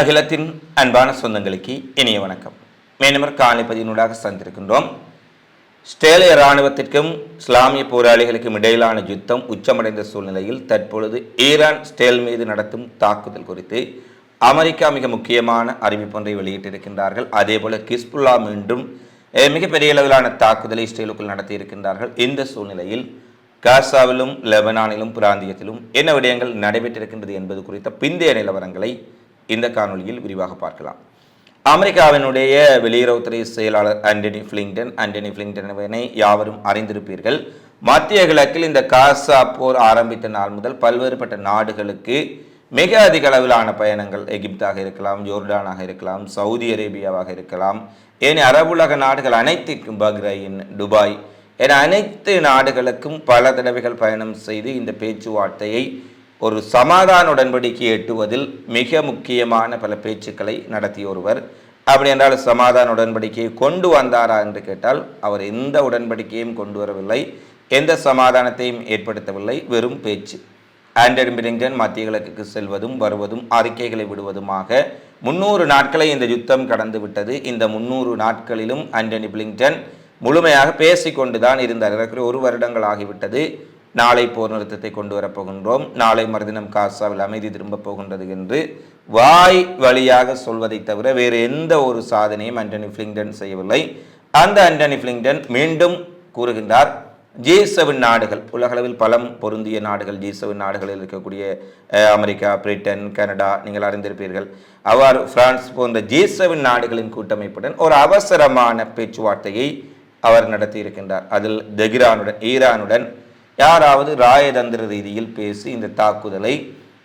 அகிலத்தின் அன்பான சொந்தங்களுக்கு இனிய வணக்கம். மேனமர் காலைப்பதியினூடாக சந்திருக்கின்றோம் ஸ்டேலிய இராணுவத்திற்கும் இஸ்லாமிய போராளிகளுக்கும் இடையிலான யுத்தம் உச்சமடைந்த சூழ்நிலையில் தற்பொழுது ஈரான் ஸ்டேல் மீது நடத்தும் தாக்குதல் குறித்து அமெரிக்கா மிக முக்கியமான அறிவிப்பொன்றை வெளியிட்டிருக்கின்றார்கள். அதேபோல கிஸ்புல்லா மீண்டும் மிகப்பெரிய அளவிலான தாக்குதலை இஸ்ரேலுக்குள் நடத்தியிருக்கின்றார்கள். இந்த சூழ்நிலையில் காசாவிலும் லெபனானிலும் பிராந்தியத்திலும் என்ன விடயங்கள் நடைபெற்றிருக்கின்றது என்பது குறித்த பிந்தைய நிலவரங்களை இந்த காணொளியில் விரிவாக பார்க்கலாம். அமெரிக்காவினுடைய வெளியுறவுத்துறை செயலாளர் ஆண்டனி பிளிங்டன் ஆண்டனி பிளிங்டனை யாவரும் அறிந்திருப்பீர்கள். மத்திய கிழக்கில் இந்த காசா போர் ஆரம்பித்த நாள் முதல் பல்வேறுபட்ட நாடுகளுக்கு மிக அதிக அளவிலான பயணங்கள் எகிப்தாக இருக்கலாம் ஜோர்டானாக இருக்கலாம் சவுதி அரேபியாவாக இருக்கலாம். ஏன் அரபுலக நாடுகள் அனைத்திற்கும் பஹ்ரைன் துபாய் என அனைத்து நாடுகளுக்கும் பல தடவைகள் பயணம் செய்து இந்த பேச்சுவார்த்தையை ஒரு சமாதான உடன்படிக்கை எட்டுவதில் மிக முக்கியமான பல பேச்சுக்களை நடத்திய ஒருவர். அப்படி என்றால் சமாதான உடன்படிக்கையை கொண்டு வந்தாரா என்று கேட்டால் அவர் எந்த உடன்படிக்கையும் கொண்டு வரவில்லை. எந்த சமாதானத்தையும் ஏற்படுத்தவில்லை. வெறும் பேச்சு. ஆண்டனி பிலிங்டன் மத்திய கிழக்குக்கு செல்வதும் வருவதும் அறிக்கைகளை விடுவதுமாக முன்னூறு நாட்களை இந்த யுத்தம் கடந்து விட்டது. இந்த முன்னூறு நாட்களிலும் ஆண்டனி பிளிங்டன் முழுமையாக பேசிக்கொண்டுதான் இருந்தார். ஒரு வருடங்கள் ஆகிவிட்டது. நாளை போர் நிறுத்தத்தை கொண்டு வரப்போகின்றோம் நாளை மறுதினம் காசாவில் அமைதி திரும்பப் போகின்றது என்று வாய் வழியாக சொல்வதை தவிர வேறு எந்த ஒரு சாதனையும் ஆண்டனி பிளிங்டன் செய்யவில்லை. அந்த ஆண்டனி பிளிங்டன் மீண்டும் கூறுகின்றார் ஜி செவன் நாடுகள் உலகளவில் பலம் பொருந்திய நாடுகள் ஜி செவன் நாடுகளில் இருக்கக்கூடிய அமெரிக்கா பிரிட்டன் கனடா நீங்கள் அறிந்திருப்பீர்கள். அவ்வாறு பிரான்ஸ் போன்ற ஜி செவன் நாடுகளின் கூட்டமைப்புடன் ஒரு அவசரமான பேச்சுவார்த்தையை அவர் நடத்தி இருக்கின்றார் அதில் தெஹ்ரானுடன் ஈரானுடன் யாராவது ராயதந்திர ரீதியில் பேசி இந்த தாக்குதலை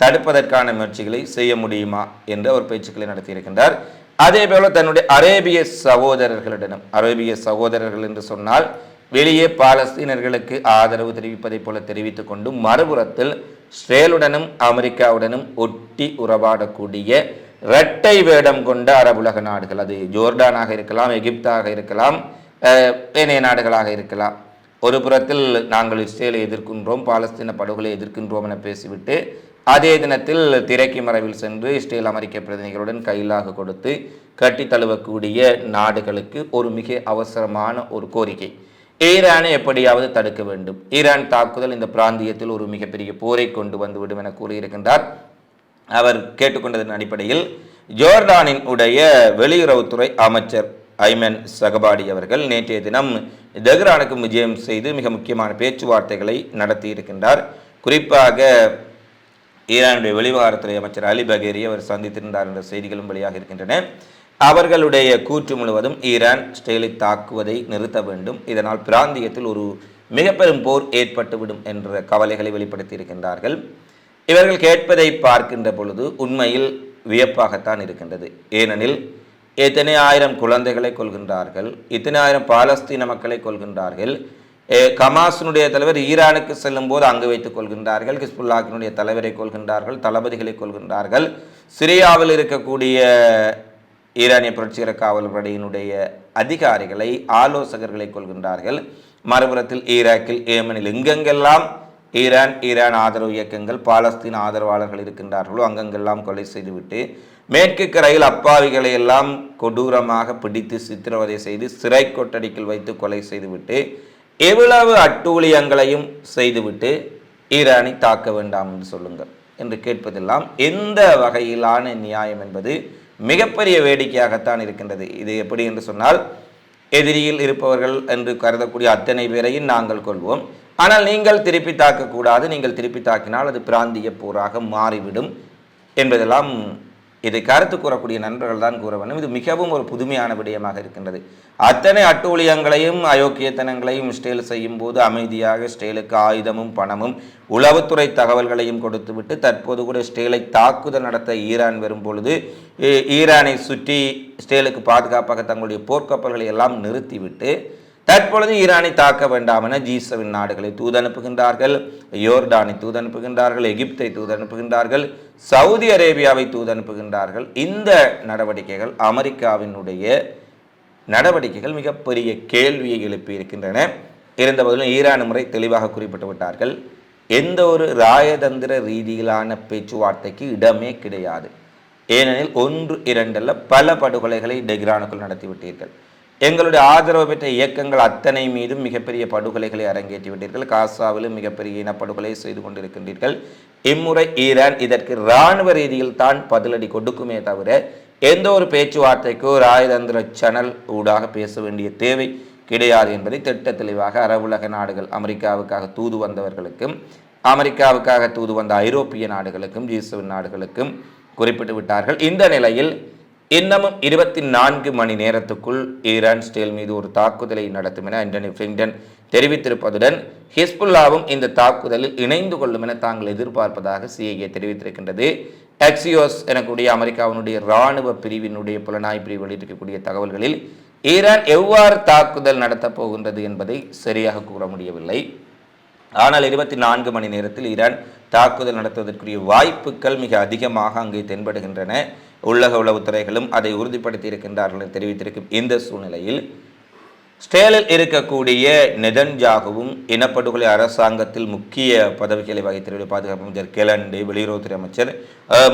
தடுப்பதற்கான முயற்சிகளை செய்ய முடியுமா என்று அவர் பேச்சுக்களை நடத்தியிருக்கின்றார். அதே போல தன்னுடைய அரேபிய சகோதரர்களிடம் அரேபிய சகோதரர்கள் என்று சொன்னால் வெளியே பாலஸ்தீனர்களுக்கு ஆதரவு தெரிவிப்பதைப் போல தெரிவித்துக் கொண்டு மறுபுறத்தில் இஸ்ரேலுடனும் அமெரிக்காவுடனும் ஒட்டி உறவாடக்கூடிய இரட்டை வேடம் கொண்ட அரபுலக நாடுகள். அது ஜோர்டானாக இருக்கலாம் எகிப்தாக இருக்கலாம் ஏனைய நாடுகளாக இருக்கலாம். ஒரு புறத்தில் நாங்கள் இஸ்ரேலை எதிர்க்கின்றோம் பாலஸ்தீன படுகொலை எதிர்க்கின்றோம் என பேசிவிட்டு அதே தினத்தில் திரைக்கு மறைவில் சென்று இஸ்ரேல் அமெரிக்க பிரதிநிதிகளுடன் கையிலாக கொடுத்து கட்டி தழுவக்கூடிய நாடுகளுக்கு ஒரு மிக அவசரமான ஒரு கோரிக்கை. ஈரானை எப்படியாவது தடுக்க வேண்டும். ஈரான் தாக்குதல் இந்த பிராந்தியத்தில் ஒரு மிகப்பெரிய போரை கொண்டு வந்துவிடும் என கூறியிருக்கின்றார். அவர் கேட்டுக்கொண்டதன் அடிப்படையில் ஜோர்டானின் உடைய வெளியுறவுத்துறை அமைச்சர் ஐமன் சகபாடி அவர்கள் நேற்றைய தினம் தெஹ்ரானுக்கும் விஜயம் செய்து மிக முக்கியமான பேச்சுவார்த்தைகளை நடத்தி இருக்கின்றார் குறிப்பாக ஈரானுடைய வெளிவிவகாரத்துறை அமைச்சர் அலி பகேரி அவர் சந்தித்திருந்தார் என்ற செய்திகளும் வெளியாக இருக்கின்றன. அவர்களுடைய கூற்று முழுவதும் ஈரான் ஸ்டேலை தாக்குவதை நிறுத்த வேண்டும். இதனால் பிராந்தியத்தில் ஒரு மிக பெரும் போர் ஏற்பட்டுவிடும் என்ற கவலைகளை வெளிப்படுத்தி இருக்கின்றார்கள் இவர்கள் கேட்பதை பார்க்கின்ற பொழுது உண்மையில் வியப்பாகத்தான் இருக்கின்றது. ஏனெனில் எத்தனை ஆயிரம் குழந்தைகளை கொள்கின்றார்கள் இத்தனை ஆயிரம் பாலஸ்தீன மக்களை கொள்கின்றார்கள் கமாஸினுடைய தலைவர் ஈரானுக்கு செல்லும் போது அங்கு வைத்துக் கொள்கின்றார்கள். ஹிஸ்புல்லாக்கினுடைய தலைவரை கொள்கின்றார்கள் தளபதிகளை கொள்கின்றார்கள் சிரியாவில் இருக்கக்கூடிய ஈரானிய புரட்சிகர காவல் படையினுடைய அதிகாரிகளை ஆலோசகர்களை கொள்கின்றார்கள் மறுபுறத்தில் ஈராக்கில் ஏமனில் எங்கெங்கெல்லாம் ஈரான் ஈரான் ஆதரவு இயக்கங்கள் பாலஸ்தீன் ஆதரவாளர்கள் இருக்கின்றார்களோ அங்கங்கெல்லாம் கொலை செய்துவிட்டு மேற்கு கரையில் அப்பாவிகளை எல்லாம் கொடூரமாக பிடித்து சித்திரவதை செய்து சிறை கொட்டடிக்கில் வைத்து கொலை செய்துவிட்டு எவ்வளவு அட்டூழியங்களையும் செய்துவிட்டு ஈரானை தாக்க வேண்டாம் என்று சொல்லுங்கள் என்று கேட்பதெல்லாம் எந்த வகையிலான நியாயம் என்பது மிகப்பெரிய வேடிக்கையாகத்தான் இருக்கின்றது. இது எப்படி என்று சொன்னால் எதிரியில் இருப்பவர்கள் என்று கருதக்கூடிய அத்தனை பேரையும் நாங்கள் கொள்வோம் ஆனால் நீங்கள் திருப்பி தாக்கக்கூடாது. நீங்கள் திருப்பி தாக்கினால் அது பிராந்திய போராக மாறிவிடும் என்பதெல்லாம் இதை கருத்து கூறக்கூடிய நண்பர்கள் தான் கூற வேண்டும். இது மிகவும் ஒரு புதுமையான விடயமாக இருக்கின்றது. அத்தனை அட்டூழியங்களையும் அயோக்கியத்தனங்களையும் ஸ்டேல் செய்யும் போது அமைதியாக ஸ்டேலுக்கு ஆயுதமும் பணமும் உளவுத்துறை தகவல்களையும் கொடுத்துவிட்டு தற்போது கூட ஸ்டேலை தாக்குதல் நடத்த ஈரான் வரும் பொழுது ஈரானை சுற்றி ஸ்டேலுக்கு பாதுகாப்பாக தங்களுடைய போர்க்கப்பல்களை எல்லாம் நிறுத்திவிட்டு தற்பொழுது ஈரானை தாக்க வேண்டாம் என ஜி செவன் நாடுகளை தூதனுப்புகின்றார்கள். யோர்டானை தூதனுப்புகின்றார்கள். எகிப்தை தூதனுப்புகின்றார்கள். சவுதி அரேபியாவை தூதனுப்புகின்றார்கள். இந்த நடவடிக்கைகள் அமெரிக்காவினுடைய நடவடிக்கைகள் மிகப்பெரிய கேள்வியை எழுப்பி இருக்கின்றன இருந்தபோதிலும் ஈரான் முறை தெளிவாக குறிப்பிட்டு விட்டார்கள். எந்த ஒரு ராயதந்திர ரீதியிலான பேச்சுவார்த்தைக்கு இடமே கிடையாது. ஏனெனில் ஒன்று இரண்டல்ல பல படுகொலைகளை டெக்ரானுக்குள் நடத்திவிட்டீர்கள். எங்களுடைய ஆதரவு பெற்ற இயக்கங்கள் அத்தனை மீதும் மிகப்பெரிய படுகொலைகளை அரங்கேற்றி விட்டீர்கள். காசாவிலும் மிகப்பெரிய இனப்படுகொலை செய்து கொண்டிருக்கின்றீர்கள். இம்முறை ஈரான் இதற்கு இராணுவ ரீதியில் தான் பதிலடி கொடுக்குமே தவிர எந்த ஒரு பேச்சுவார்த்தைக்கோ ஒரு சேனல் ஊடாக பேச வேண்டிய தேவை கிடையாது என்பதை திட்ட தெளிவாக அரபுலக நாடுகள் அமெரிக்காவுக்காக தூது வந்தவர்களுக்கும் அமெரிக்காவுக்காக தூது வந்த ஐரோப்பிய நாடுகளுக்கும் ஜி நாடுகளுக்கும் குறிப்பிட்டு விட்டார்கள். இந்த நிலையில் இன்னமும் இருபத்தி நான்கு மணி நேரத்துக்குள் ஈரான் ஸ்டேல் மீது ஒரு தாக்குதலை நடத்தும் என ஆண்டனி பிளிங்டன் தெரிவித்திருப்பதுடன் ஹிஸ்புல்லாவும் இந்த தாக்குதலில் இணைந்து கொள்ளும் என தாங்கள் எதிர்பார்ப்பதாக சிஐஏ தெரிவித்திருக்கின்றது. டெக்ஸியோஸ் எனக்கூடிய அமெரிக்காவினுடைய இராணுவ பிரிவினுடைய புலனாய் பிரிவு வெளியிட்டிருக்கக்கூடிய தகவல்களில் ஈரான் எவ்வாறு தாக்குதல் நடத்தப் போகின்றது என்பதை சரியாக கூற முடியவில்லை. ஆனால் இருபத்தி நான்கு மணி நேரத்தில் ஈரான் தாக்குதல் நடத்துவதற்குரிய வாய்ப்புகள் மிக அதிகமாக அங்கே தென்படுகின்றன. உள்ளக உளவுத்துறைகளும் அதை உறுதிப்படுத்தி இருக்கின்றார்கள் தெரிவித்திருக்கும் இந்த சூழ்நிலையில் ஸ்டேலில் இருக்கக்கூடிய நெதன்ஜாகவும் இனப்படுகொலை அரசாங்கத்தில் முக்கிய பதவிகளை வகித்திருக்கிற பாதுகாப்பு அமைச்சர் கெலண்டு வெளியுறவுத்துறை அமைச்சர்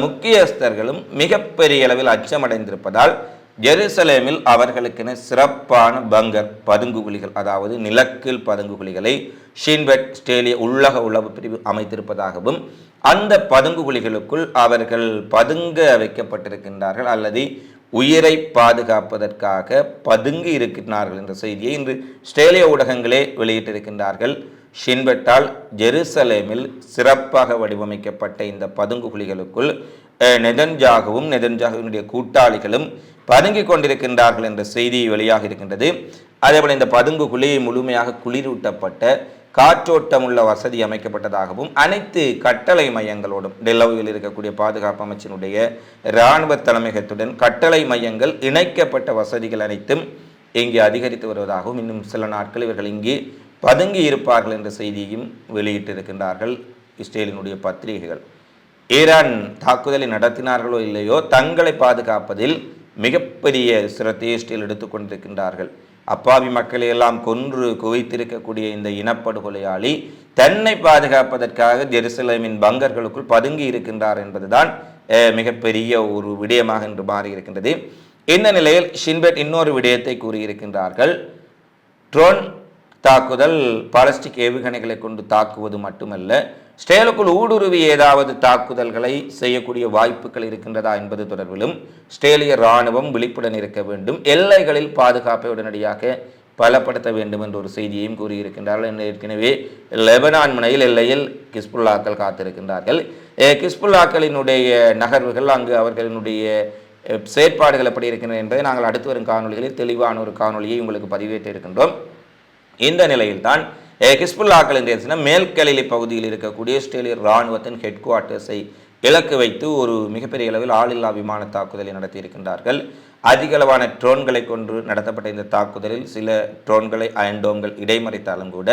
முக்கியஸ்தர்களும் மிகப்பெரிய அளவில் அச்சமடைந்திருப்பதால் ஜெருசலேமில் அவர்களுக்கென சிறப்பான பங்கர் பதுங்குகுலிகள் அதாவது நிலக்கில் பதுங்குகுலிகளை ஷீன்பெட் ஸ்டேலிய உள்ளக உளவு பிரிவு அமைத்திருப்பதாகவும் அந்த பதுங்குகுலிகளுக்குள் அவர்கள் பதுங்க வைக்கப்பட்டிருக்கின்றார்கள் அல்லது உயிரை பாதுகாப்பதற்காக பதுங்கி இருக்கின்றார்கள் என்ற செய்தியை இன்று ஸ்டேலிய ஊடகங்களே வெளியிட்டிருக்கின்றார்கள். ஷின்பெட்டால் ஜெருசலேமில் சிறப்பாக வடிவமைக்கப்பட்ட இந்த பதுங்குகுலிகளுக்குள் நெதன்ஜாகவும் நெதன்ஜாகவினுடைய கூட்டாளிகளும் பதுங்கிக் கொண்டிருக்கின்றார்கள் என்ற செய்தி வெளியாக இருக்கின்றது. அதேபோல் இந்த பதுங்கு குழியை முழுமையாக குளிரூட்டப்பட்ட காற்றோட்டம் உள்ள வசதி அமைக்கப்பட்டதாகவும் அனைத்து கட்டளை மையங்களோடும் டெல்லோவில் இருக்கக்கூடிய பாதுகாப்பு அமைச்சினுடைய இராணுவ தலைமையகத்துடன் கட்டளை மையங்கள் இணைக்கப்பட்ட வசதிகள் அனைத்தும் இங்கே அதிகரித்து வருவதாகவும் இன்னும் சில நாட்கள் இவர்கள் இங்கே பதுங்கி இருப்பார்கள் என்ற செய்தியையும் வெளியிட்டிருக்கின்றார்கள் இஸ்ரேலினுடைய பத்திரிகைகள். ஈரான் தாக்குதலை நடத்தினார்களோ இல்லையோ தங்களை பாதுகாப்பதில் மிகப்பெரிய சிரத்தேஷ்டியில் எடுத்துக்கொண்டிருக்கின்றார்கள் அப்பாவி மக்களை எல்லாம் கொன்று குவித்திருக்கக்கூடிய இந்த இனப்படுகொலையாளி தன்னை பாதுகாப்பதற்காக ஜெருசலேமின் பங்கர்களுக்குள் பதுங்கி இருக்கின்றார் என்பதுதான் மிகப்பெரிய ஒரு விடயமாக இன்று மாறியிருக்கின்றது. இந்த நிலையில் ஷின்பெட் இன்னொரு விடயத்தை கூறியிருக்கின்றார்கள். ட்ரோன் தாக்குதல் பாலஸ்டிக் ஏவுகணைகளை கொண்டு தாக்குவது மட்டுமல்ல ஸ்டேலுக்குள் ஊடுருவி ஏதாவது தாக்குதல்களை செய்யக்கூடிய வாய்ப்புகள் இருக்கின்றதா என்பது தொடர்பிலும் ஸ்டேலிய இராணுவம் விழிப்புடன் இருக்க வேண்டும் எல்லைகளில் பாதுகாப்பை உடனடியாக பலப்படுத்த வேண்டும் என்ற ஒரு செய்தியையும் கூறியிருக்கின்றார்கள். ஏற்கனவே லெபனான் முனையில் எல்லையில் கிஸ்புல்லாக்கள் காத்திருக்கின்றார்கள். கிஸ்புல்லாக்களினுடைய நகர்வுகள் அங்கு அவர்களினுடைய செயற்பாடுகள் எப்படி இருக்கின்றன என்பதை நாங்கள் அடுத்து வரும் காணொளிகளில் தெளிவான ஒரு காணொலியை உங்களுக்கு பதிவேற்ற இருக்கின்றோம் இந்த நிலையில்தான் ஹிஸ்புல்லாக்கள் என்று தினம் மேல்கலிலி பகுதியில் இருக்கக்கூடிய இஸ்ரேலிய இராணுவத்தின் ஹெட் குவார்ட்டர்ஸை இலக்கு வைத்து ஒரு மிகப்பெரிய அளவில் ஆளில்லா விமான தாக்குதலை நடத்தியிருக்கின்றார்கள். அதிகளவான ட்ரோன்களை கொண்டு நடத்தப்பட்ட இந்த தாக்குதலில் சில ட்ரோன்களை அயன்டோம்கள் இடைமறித்தாலும் கூட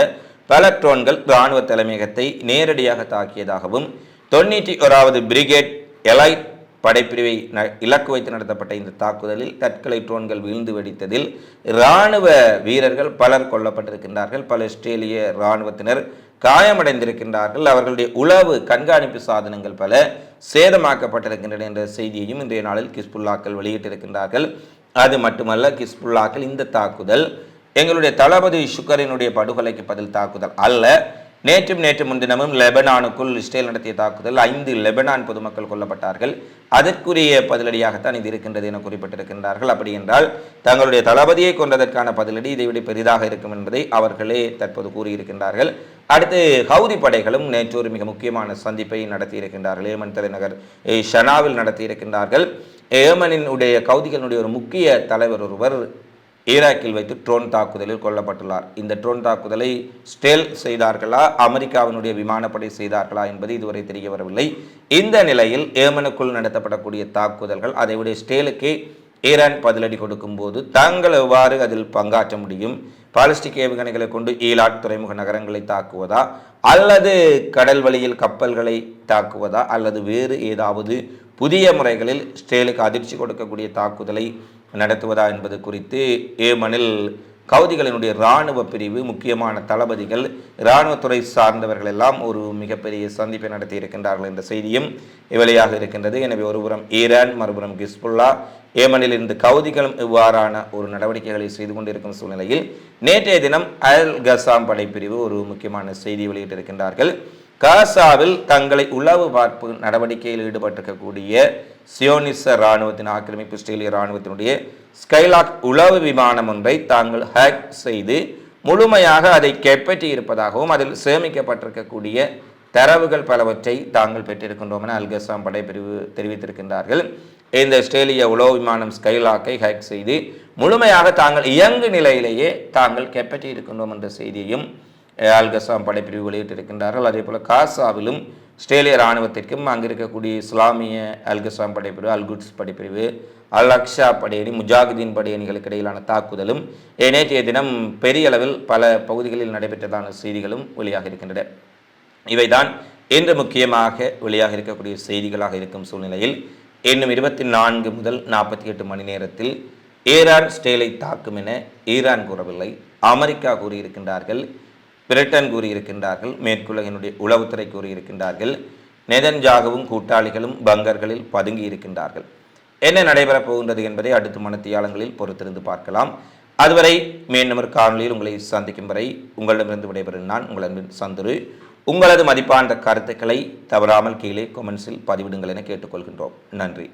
பல ட்ரோன்கள் இராணுவ தலைமையகத்தை நேரடியாக தாக்கியதாகவும் தொண்ணூற்றி ஓராவது பிரிகேட் எலைட் படைப்பிரிவை ந- இலக்கு வைத்து நடத்தப்பட்ட இந்த தாக்குதலில் தற்கொலை ட்ரோன்கள் வீழ்ந்து வெடித்ததில் இராணுவ வீரர்கள் பலர் கொல்லப்பட்டிருக்கின்றார்கள். பல இஸ்ரேலிய இராணுவத்தினர் காயமடைந்திருக்கின்றார்கள். அவர்களுடைய உளவு கண்காணிப்பு சாதனங்கள் பல சேதமாக்கப்பட்டிருக்கின்றன என்ற செய்தியையும் இன்றைய நாளில் கிஸ்புல்லாக்கள் வெளியிட்டிருக்கின்றார்கள். அது மட்டுமல்ல கிஸ்புல்லாக்கள் இந்த தாக்குதல் எங்களுடைய தளபதி சுக்கரினுடைய படுகொலைக்கு பதில் தாக்குதல் அல்ல. நேற்றும் நேற்று முன்தினமும் லெபனானுக்குள் இஸ்ரேல் நடத்திய தாக்குதல் ஐந்து லெபனான் பொதுமக்கள் கொல்லப்பட்டார்கள். அதற்குரிய பதிலடியாகத்தான் இது இருக்கின்றது என குறிப்பிட்டிருக்கின்றார்கள். அப்படி என்றால் தங்களுடைய தளபதியை கொன்றதற்கான பதிலடி இதைவிட பெரிதாக இருக்கும் என்பதை அவர்களே தற்போது கூறியிருக்கின்றார்கள். அடுத்து ஹவுதி படைகளும் நேற்று ஒரு மிக முக்கியமான சந்திப்பை நடத்தியிருக்கின்றார்கள். ஏமன் தலைநகர் ஷனாவில் நடத்தியிருக்கின்றார்கள். ஏமனின் உடைய கவுதிகளினுடைய ஒரு முக்கிய தலைவர் ஒருவர் ஈராக்கில் வைத்து ட்ரோன் தாக்குதலில் கொல்லப்பட்டுள்ளார். இந்த ட்ரோன் தாக்குதலை ஸ்டேல் செய்தார்களா? அமெரிக்காவினுடைய விமானப்படை செய்தார்களா என்பது இதுவரை தெரிய வரவில்லை. இந்த நிலையில் ஏமனுக்குள் நடத்தப்படக்கூடிய தாக்குதல்கள் அதைவிட ஸ்டேலுக்கே ஈரான் பதிலடி கொடுக்கும்போது தாங்கள் எவ்வாறு அதில் பங்காற்ற முடியும்? பாலிஸ்டிக் ஏவுகணைகளை கொண்டு ஈலாட் துறைமுக நகரங்களை தாக்குவதா? அல்லது கடல் வழியில் கப்பல்களை தாக்குவதா? அல்லது வேறு ஏதாவது புதிய முறைகளில் ஸ்டேலுக்கு அதிர்ச்சி கொடுக்கக்கூடிய தாக்குதலை நடத்துவதா என்பது குறித்து ஏமனில் கவுதிகளினுடைய இராணுவ பிரிவு முக்கியமான தளபதிகள் இராணுவத்துறை சார்ந்தவர்கள் எல்லாம் ஒரு மிகப்பெரிய சந்திப்பை நடத்தி இருக்கின்றார்கள் என்ற செய்தியும் வெளியாக இருக்கின்றது. எனவே ஒருபுறம் ஈரான் மறுபுறம் கிஸ்புல்லா ஏமனில் இருந்து கவுதிகளும் இவ்வாறான ஒரு நடவடிக்கைகளை செய்து கொண்டிருக்கும் சூழ்நிலையில் நேற்றைய தினம் அல் கசாம் படைப்பிரிவு ஒரு முக்கியமான செய்தி வெளியிட்டிருக்கின்றார்கள். காசாவில் தங்களை உளவு பார்ப்பு நடவடிக்கையில் ஈடுபட்டிருக்கக்கூடிய சியோனிச இராணுவத்தின் ஆக்கிரமிப்பு இஸ்ரேலிய இராணுவத்தினுடைய ஸ்கைலாக் உளவு விமானம் ஒன்றை தாங்கள் ஹேக் செய்து முழுமையாக அதை கைப்பற்றி இருப்பதாகவும் அதில் சேமிக்கப்பட்டிருக்கக்கூடிய தரவுகள் பலவற்றை தாங்கள் பெற்றிருக்கின்றோம் என அல்கசாம் படைப்பிரிவு தெரிவித்திருக்கின்றார்கள். இந்த இஸ்ரேலிய உளவு விமானம் ஸ்கைலாக்கை ஹேக் செய்து முழுமையாக தாங்கள் இயங்கு நிலையிலேயே தாங்கள் கைப்பற்றி இருக்கின்றோம் என்ற செய்தியையும் அல்கசாம் படைப்பிரிவு வெளியிட்டிருக்கின்றார்கள். அதே போல் காசாவிலும் ஆஸ்திரேலிய இராணுவத்திற்கும் அங்கே இருக்கக்கூடிய இஸ்லாமிய அல்கசாம் படைப்பிரிவு அல்குட்ஸ் படைப்பிரிவு அல் அக்ஷா படையணி முஜாகிதீன் படையணிகளுக்கு இடையிலான தாக்குதலும் நேற்றைய தினம் பெரிய அளவில் பல பகுதிகளில் நடைபெற்றதான செய்திகளும் வெளியாக இருக்கின்றன. இவைதான் இன்று முக்கியமாக வெளியாக இருக்கக்கூடிய செய்திகளாக இருக்கும் சூழ்நிலையில் இன்னும் இருபத்தி நான்கு முதல் நாற்பத்தி எட்டு மணி நேரத்தில் ஈரான் ஸ்டேலை தாக்கும் என ஈரான் கூறவில்லை. அமெரிக்கா கூறியிருக்கின்றார்கள். பிரிட்டன் கூறியிருக்கின்றார்கள் மேற்குலகினுடைய உளவுத்துறை கூறியிருக்கின்றார்கள் நெதன்ஜாகவும் கூட்டாளிகளும் பங்கர்களில் பதுங்கி இருக்கின்றார்கள் என்ன நடைபெறப் போகின்றது என்பதை அடுத்த மனத்தியாளங்களில் பொறுத்திருந்து பார்க்கலாம். அதுவரை மீண்டும் ஒரு காணொலியில் உங்களை சந்திக்கும் வரை உங்களிடமிருந்து விடைபெறும் நான் உங்கள் அன்பின் சந்துரு. உங்களது மதிப்பான கருத்துக்களை தவறாமல் கீழே கொமெண்ட்ஸில் பதிவிடுங்கள் என கேட்டுக்கொள்கின்றோம். நன்றி.